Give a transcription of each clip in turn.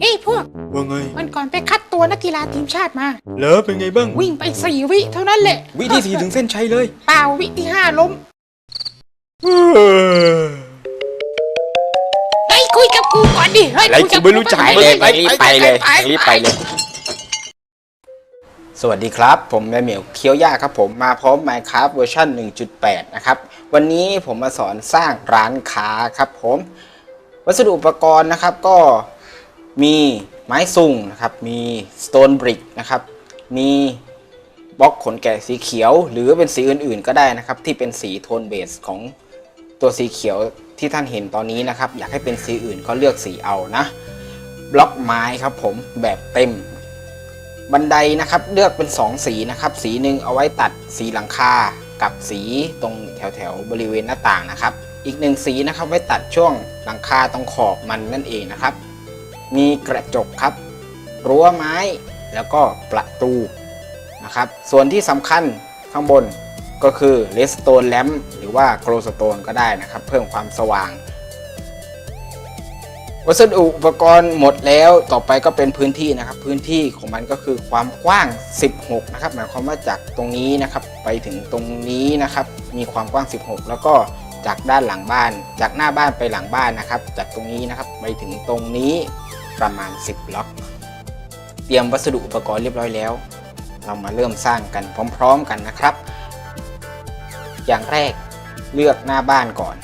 เฮ้ยพวก ว่าไงวันก่อนไปคัดตัวนักกีฬาทีมชาติมา เหรอเป็นไงบ้าง วิ่งไปสี่วิเท่านั้นแหละวิธีสีถึงเส้นชัยเลย เปล่าวิที่ห้าล้มเออเฮ้ยคุยกับกูก่อนดิเฮ้ยอะไรคุยกับกูไม่รู้จัก ไปเลยไปรีบไปเลยรีบไปเลย สวัสดีครับ ผมแม่เหมียวเคี้ยวย่าครับผมมาพร้อม Minecraft เวอร์ชัน1.8 นะครับ วันนี้ผมมาสอนสร้างร้านค้าครับผม วัสดุอุปกรณ์นะครับก็ มีไม้ซุงนะครับ มี Stone Brick นะครับ มีบล็อกขนแกะสีเขียว หรือเป็นสีอื่นๆก็ได้นะครับ ที่เป็นสีโทนเบสของตัวสีเขียวที่ท่านเห็นตอนนี้นะครับ อยากให้เป็นสีอื่นก็เลือกสีเอานะ บล็อกไม้ครับผมแบบเต็ม บันไดนะครับเลือกเป็น 2 สีนะครับ สีหนึ่งเอาไว้ตัดสีหลังคากับสีตรงแถวแถวๆบริเวณหน้าต่างนะครับ อีกหนึ่งสีนะครับไว้ตัดช่วงหลังคาตรงขอบมันนั่นเองนะครับ มีกระจกครับ รั้วไม้แล้วก็ประตูนะครับ ส่วนที่สำคัญข้างบนก็คือเลสโตนแลมหรือว่าโกลสโตนก็ได้นะครับ เพิ่มความสว่าง วัสดุอุปกรณ์หมดแล้วต่อไปก็เป็นพื้นที่นะครับ พื้นที่ของมันก็คือความกว้าง 16 นะครับ หมายความว่าจากตรงนี้นะครับ ไปถึงตรงนี้นะครับ มีความกว้าง 16 แล้วก็จากด้านหลังบ้าน จากหน้าบ้านไปหลังบ้านนะครับ จากตรงนี้นะครับ ไปถึงตรงนี้ ประมาณ 10บล็อก เตรียมวัสดุอุปกรณ์เรียบร้อยแล้ว เรามาเริ่มสร้างกันพร้อม ๆ กันนะครับ อย่างแรกเลือกหน้าบ้านก่อน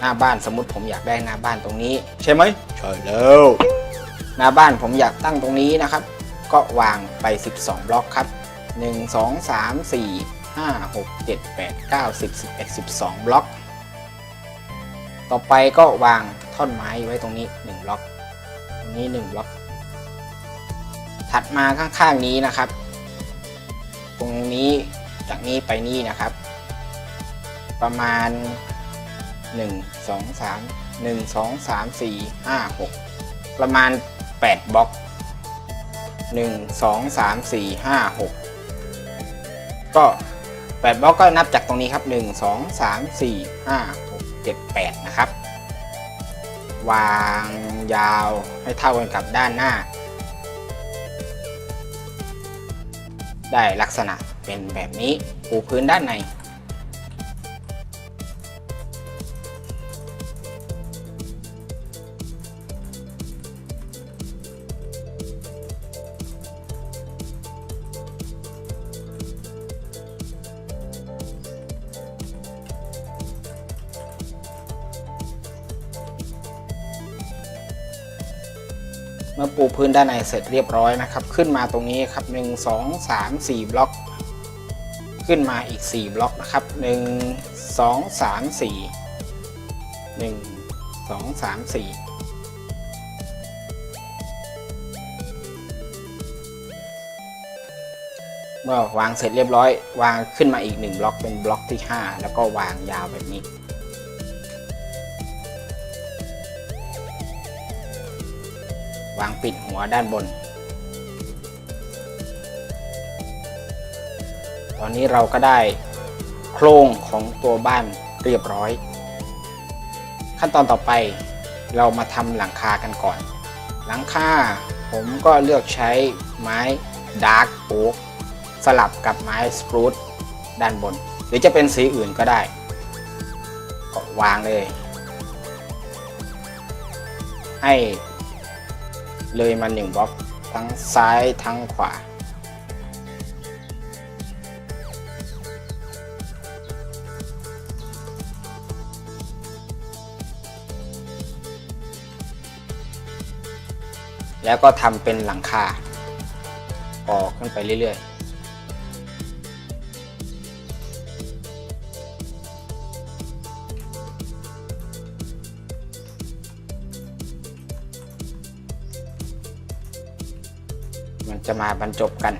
หน้าบ้านสมมติผมอยากได้หน้าบ้านตรงนี้ ใช่ไหมใช่แล้วหน้าบ้านผมอยากตั้งตรงนี้นะครับ ก็วางไป 12 บล็อกครับ 1 2 3 4 5 6 7 8 9 10 11 12 บล็อก ต่อไปก็วางท่อนไม้ไว้ตรงนี้ 1 บล็อก ตรงนี้1บล็อก ถัดมาข้างๆนี้นะครับ ตรงนี้จากนี้ไปนี่นะครับ ประมาณ 1 2 3 1 2 3 4 5 6 ประมาณ 8บล็อก 1 2 3 4 5 6 ก็ 8บล็อกก็นับจากตรงนี้ครับ 1 2 3 4 5 6 7 8 นะครับ วางยาวให้เท่ากันกับด้านหน้า ได้ลักษณะเป็นแบบนี้ปูพื้นด้านใน มื่อปูพื้นด้านในเสร็จเรียบร้อยนะครับ ขึ้นมาตรงนี้ครับ 1 2 3 4 บล็อก ขึ้นมาอีก 4 บล็อกนะครับ 1 2 3 4 1 2 3 4 เมื่อวางเสร็จเรียบร้อย วางขึ้นมาอีก 1 บล็อกเป็นบล็อกที่ 5 แล้วก็วางยาวแบบนี้ วางปิดหัวด้านบน ตอนนี้เราก็ได้โครงของตัวบ้านเรียบร้อย ขั้นตอนต่อไปเรามาทำหลังคากันก่อน หลังคาผมก็เลือกใช้ไม้ดาร์กโอ๊กสลับกับไม้สปรูตด้านบน หรือจะเป็นสีอื่นก็ได้ ก็วางเลย ให้ เลยมาหนึ่งบล็อกทั้งซ้ายทั้งขวา แล้วก็ทำเป็นหลังคาออกขึ้นไปเรื่อยๆ มันจะมาบรรจบกัน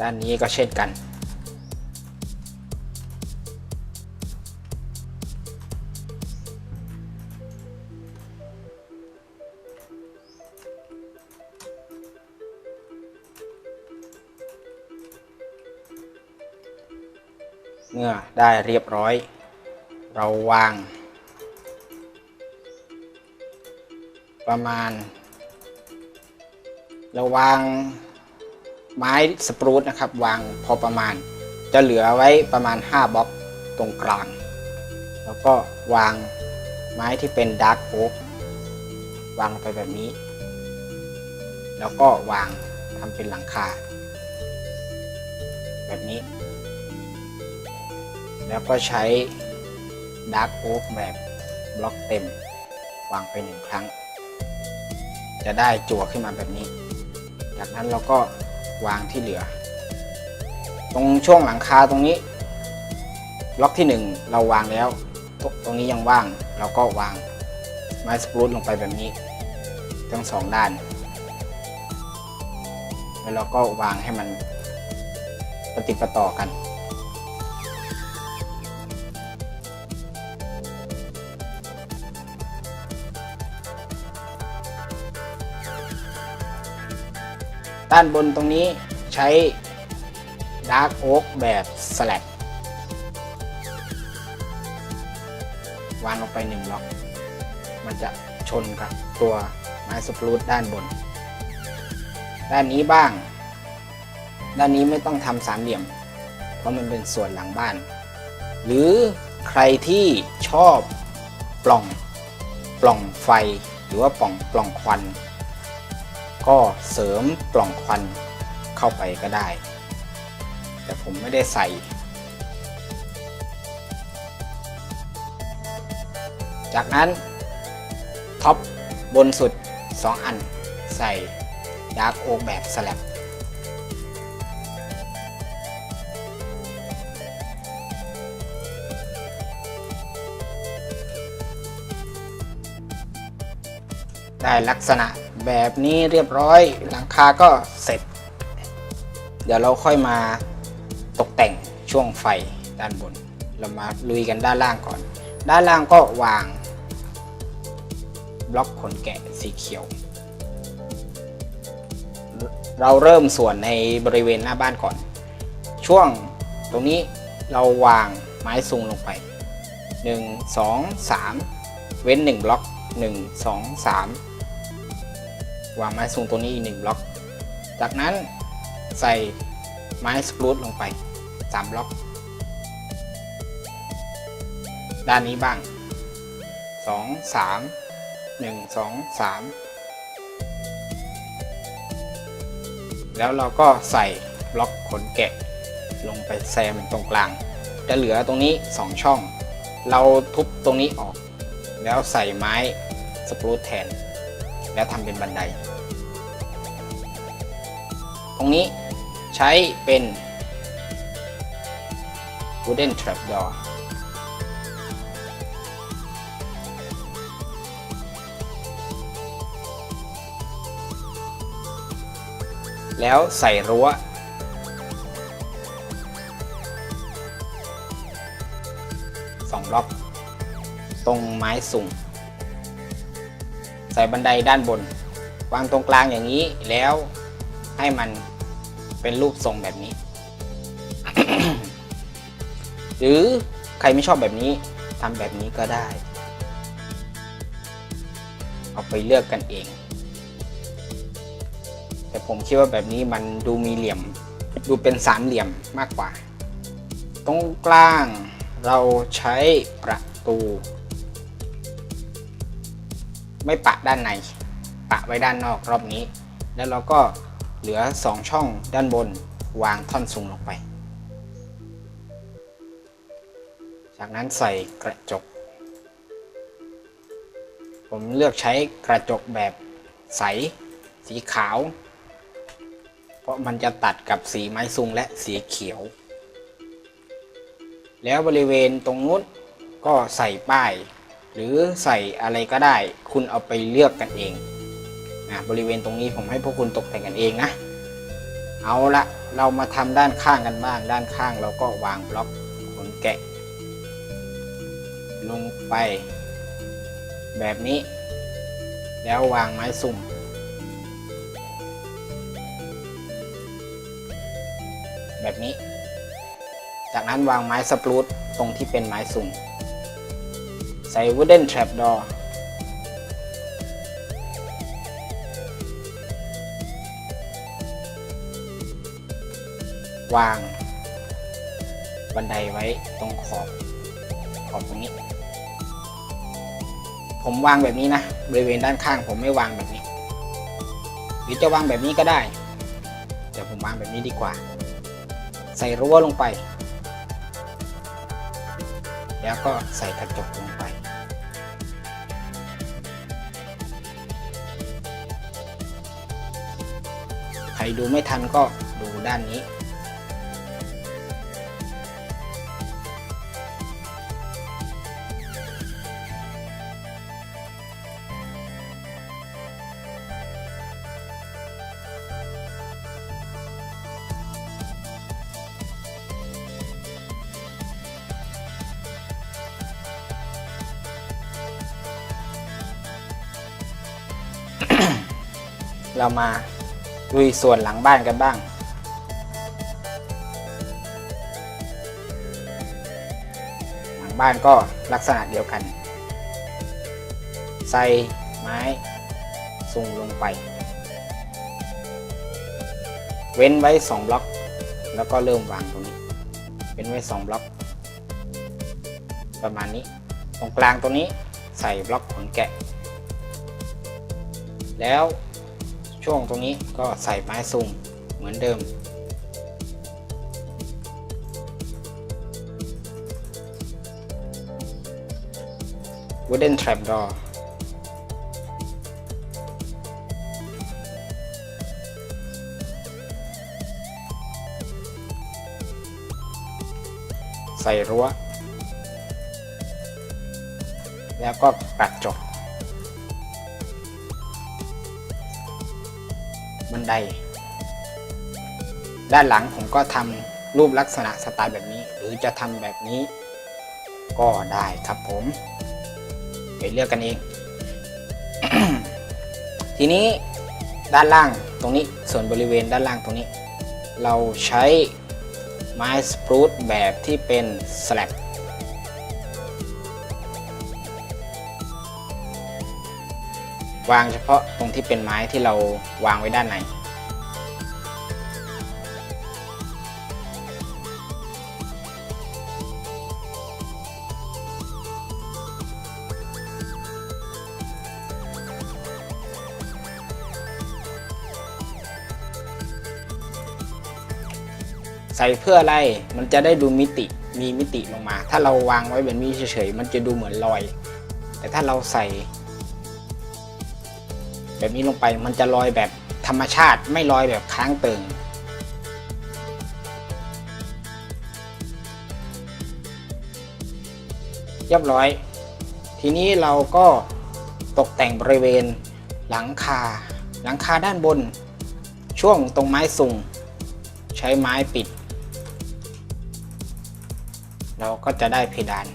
ด้านนี้ก็เช่นกัน เมื่อได้เรียบร้อย เราวาง ประมาณ เราวางไม้สปรูตนะครับ วางพอประมาณ จะเหลือไว้ประมาณ 5บล็อกตรงกลาง แล้วก็วางไม้ที่เป็นดาร์กโอ๊กวางไปแบบนี้ แล้วก็วางทำเป็นหลังคา แบบนี้ แล้วก็ใช้ดาร์กโอ๊กแบบบล็อกเต็ม วางไปหนึ่งครั้ง จะได้จั่วขึ้นมาแบบนี้ จากนั้นเราก็วางที่เหลือ ตรงช่วงหลังคาตรงนี้ ล็อกที่ 1 เราวางแล้วตรงตรงนี้ยังว่าง เราก็วางไม้สปรูตลงไปแบบนี้ ทั้งสองด้าน แล้วเราก็วางให้มันปฏิดประต่อกัน ด้านบนตรงนี้ใช้ดาร์กโอ๊กแบบสลัดวางลงไปหนึ่งล็อก มันจะชนกับตัวไม้สปรูตด้านบน ด้านนี้บ้าง ด้านนี้ไม่ต้องทำสามเหลี่ยม เพราะมันเป็นส่วนหลังบ้าน หรือใครที่ชอบปล่องปล่องไฟหรือว่าปล่องปล่องควัน ก็เสริมปล่องควันเข้าไปก็ได้ แต่ผมไม่ได้ใส่ จากนั้น ท็อปบนสุด 2 อัน ใส่ดาร์กโอกแบบสลับได้ลักษณะ แบบนี้เรียบร้อยหลังคาก็เสร็จ เดี๋ยวเราค่อยมาตกแต่งช่วงไฟด้านบน เรามาลุยกันด้านล่างก่อน ด้านล่างก็วาง บล็อกขนแกะสีเขียว เราเริ่มส่วนในบริเวณหน้าบ้านก่อน ช่วงตรงนี้เราวางไม้ซุงลงไป 1 2 3 เว้น 1 บล็อก 1 2 3 วางไม้ซุงตัวนี้อีก1บล็อก จากนั้นใส่ไม้สกรูตลงไป 3 บล็อก ด้านนี้บ้าง 2 3 1 2 3 แล้วเราก็ใส่บล็อกขนแกะ ลงไปแซมตรงกลาง จะเหลือตรงนี้ 2 ช่อง เราทุบตรงนี้ออก แล้วใส่ไม้สปรูตแทน แล้วทำเป็นบันได ตรงนี้ใช้เป็น wooden trapdoor แล้วใส่รั้ว สองล็อกตรงไม้สูง ใส่บันไดด้านบน วางตรงกลางอย่างนี้แล้วให้มันเป็นรูปทรงแบบนี้ หรือใครไม่ชอบแบบนี้ทำแบบนี้ก็ได้ เอาไปเลือกกันเอง แต่ผมคิดว่าแบบนี้มันดูมีเหลี่ยม ดูเป็นสามเหลี่ยมมากกว่า ตรงกลางเราใช้ประตู ไม่ปะด้านใน ปะไว้ด้านนอกรอบนี้ แล้วเราก็เหลือ 2 ช่องด้านบนวางท่อนซุงลงไป จากนั้นใส่กระจก ผมเลือกใช้กระจกแบบใส สีขาว เพราะมันจะตัดกับสีไม้ซุงและสีเขียว แล้วบริเวณตรงนู้นก็ใส่ป้าย หรือใส่อะไรก็ได้ คุณเอาไปเลือกกันเองนะบริเวณตรงนี้ผมให้พวกคุณตกแต่งกันเองนะ เอาละเรามาทำด้านข้างกันบ้าง ด้านข้างเราก็วางบล็อกขนแกะ ลงไปแบบนี้ แล้ววางไม้สุ่มแบบนี้ จากนั้นวางไม้สปรูตตรงที่เป็นไม้สุ่ม ใส่ wooden trapdoor วาง บันไดไว้ตรงขอบ ขอบตรงนี้ ผมวางแบบนี้นะ บริเวณด้านข้างผมไม่วางแบบนี้ หรือจะวางแบบนี้ก็ได้ แต่ผมวางแบบนี้ดีกว่า ใส่รั้วลงไป แล้วก็ใส่กระจกลงไป ใครดูไม่ทันก็ดูด้านนี้ เรามาลุยส่วนหลังบ้านกันบ้าง หลังบ้านก็ลักษณะเดียวกัน ใส่ไม้ซุงลงไป เว้นไว้ 2 บล็อก แล้วก็เริ่มวางตรงนี้ เว้นไว้ 2 บล็อก ประมาณนี้ ตรงกลางตรงนี้ใส่บล็อกขนแกะ แล้ว ช่วงตรงนี้ก็ใส่ไม้ซุงเหมือนเดิม wooden trapdoor ใส่รั้ว แล้วก็กระจก ได ด้านหลังผมก็ทำรูปลักษณะสไตล์แบบนี้ หรือจะทำแบบนี้ ก็ได้ครับผม เดี๋ยวเลือกกันเอง ทีนี้ด้านล่างตรงนี้ส่วนบริเวณด้านล่างตรงนี้ เราใช้ไม้สปรูตแบบที่เป็นสแลบ วางเฉพาะตรงที่เป็นไม้ที่เราวางไว้ด้านในใส่เพื่ออะไร มันจะได้ดูมิติ มีมิติลงมา ถ้าเราวางไว้แบบนี้เฉยๆ มันจะดูเหมือนลอย แต่ถ้าเราใส่ แบบนี้ลงไปมันจะลอยแบบธรรมชาติไม่ลอยแบบค้างเติ่งเรียบร้อย ทีนี้เราก็ตกแต่งบริเวณหลังคา หลังคาด้านบน ช่วงตรงไม้สุงใช้ไม้ปิด เราก็จะได้เพดาน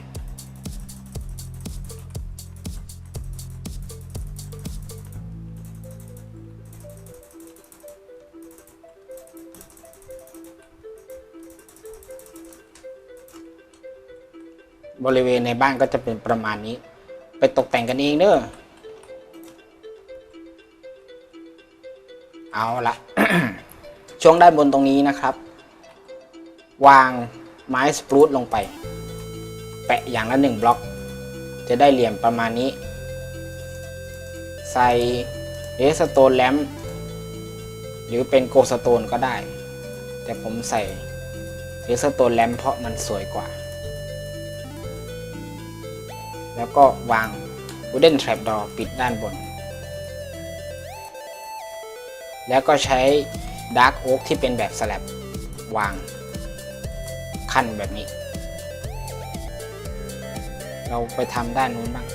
บริเวณในบ้านก็จะเป็นประมาณนี้ ไปตกแต่งกันเองเด้อเอาละช่วงด้านบนตรงนี้นะครับ วางไม้สปรูตลงไป แปะอย่างละหนึ่งบล็อก จะได้เหลี่ยมประมาณนี้ ใส่เรสโตนแลมหรือเป็นโกสโตนก็ได้ แต่ผมใส่เรสโตนแลมเพราะมันสวยกว่า แล้วก็วาง wooden trapdoor ปิดด้านบน แล้วก็ใช้ dark oak ที่เป็นแบบสลับวางขั้นแบบนี้ เราไปทำด้านนู้นบ้าง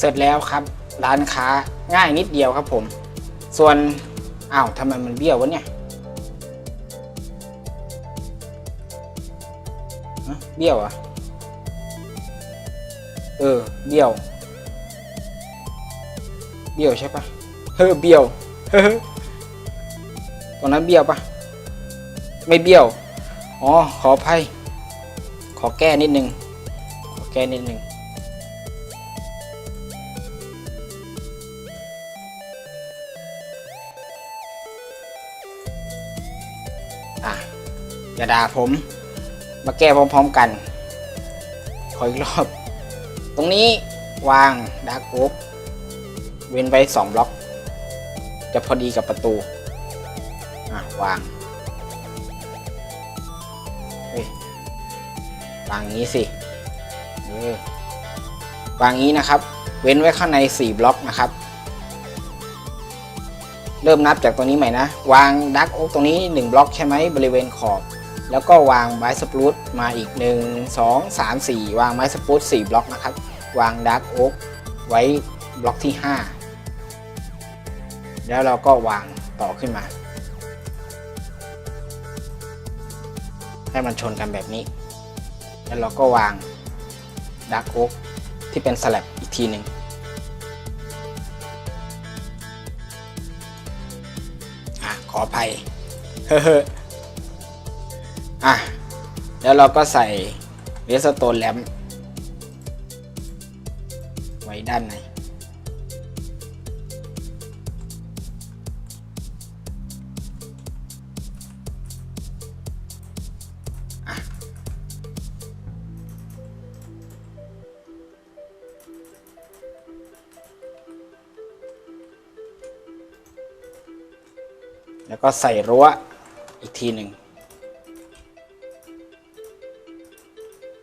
เสร็จแล้วครับ ร้านค้าง่ายนิดเดียวครับผม ส่วนอ้าวทำไมมันเบี้ยววะเนี่ยเบี้ยวอะเออเบี้ยว เบี้ยวใช่ปะเฮ้อเบี้ยวเฮ้อตรงนั้นเบี้ยวปะไม่เบี้ยว อ๋อ ขออภัย ขอแก้นิดนึง ขอแก้นิดนึง อะอย่าด่าผม มาแก้พร้อมๆกัน ขออีกรอบ ตรงนี้วางดาร์กโอ๊กเว้นไว้สองบล็อก จะพอดีกับประตู อะ วาง เฮ้ย วางงี้สิเออวางงี้นะครับ เว้นไว้ข้างใน 4 บล็อกนะครับ เริ่มนับจากตรงนี้ใหม่นะ วางดักโอ๊กตรงนี้ 1 บล็อกใช่ไหมบริเวณขอบ แล้วก็วางไม้สปรูตมาอีก 1 2 3 4 วางไม้สปรูต4บล็อกนะครับ วางดักโอ๊กไว้บล็อกที่ 5 แล้วเราก็วางต่อขึ้นมา ให้มันชนกันแบบนี้ แล้วเราก็วางดักโอ๊กที่เป็นสลับอีกทีหนึ่ง อะขออภัยเฮ้ออะแล้วเราก็ใส่เรสโตนแลมไว้ด้านใน แล้วก็ใส่รั้วอีกทีหนึ่ง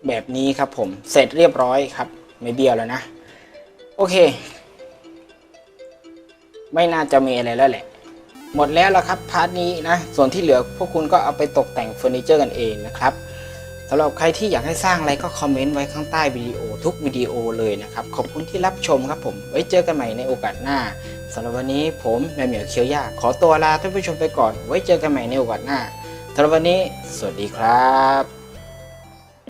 แบบนี้ครับผมเสร็จเรียบร้อยครับ ไม่เบี้ยวแล้วนะ โอเค ไม่น่าจะมีอะไรแล้วแหละ หมดแล้วละครับพาร์ทนี้นะ ส่วนที่เหลือพวกคุณก็เอาไปตกแต่งเฟอร์นิเจอร์กันเองนะครับสำหรับใครที่อยากให้สร้างอะไรก็คอมเมนต์ไว้ข้างใต้วิดีโอทุกวิดีโอเลยนะครับ ขอบคุณที่รับชมครับผม ไว้เจอกันใหม่ในโอกาสหน้า สำหรับวันนี้ผมแมวเหมียวเคียวยาขอตัวลาท่านผู้ชมไปก่อน ไว้เจอกันใหม่ในโอกาสหน้าสำหรับวันนี้ สวัสดีครับ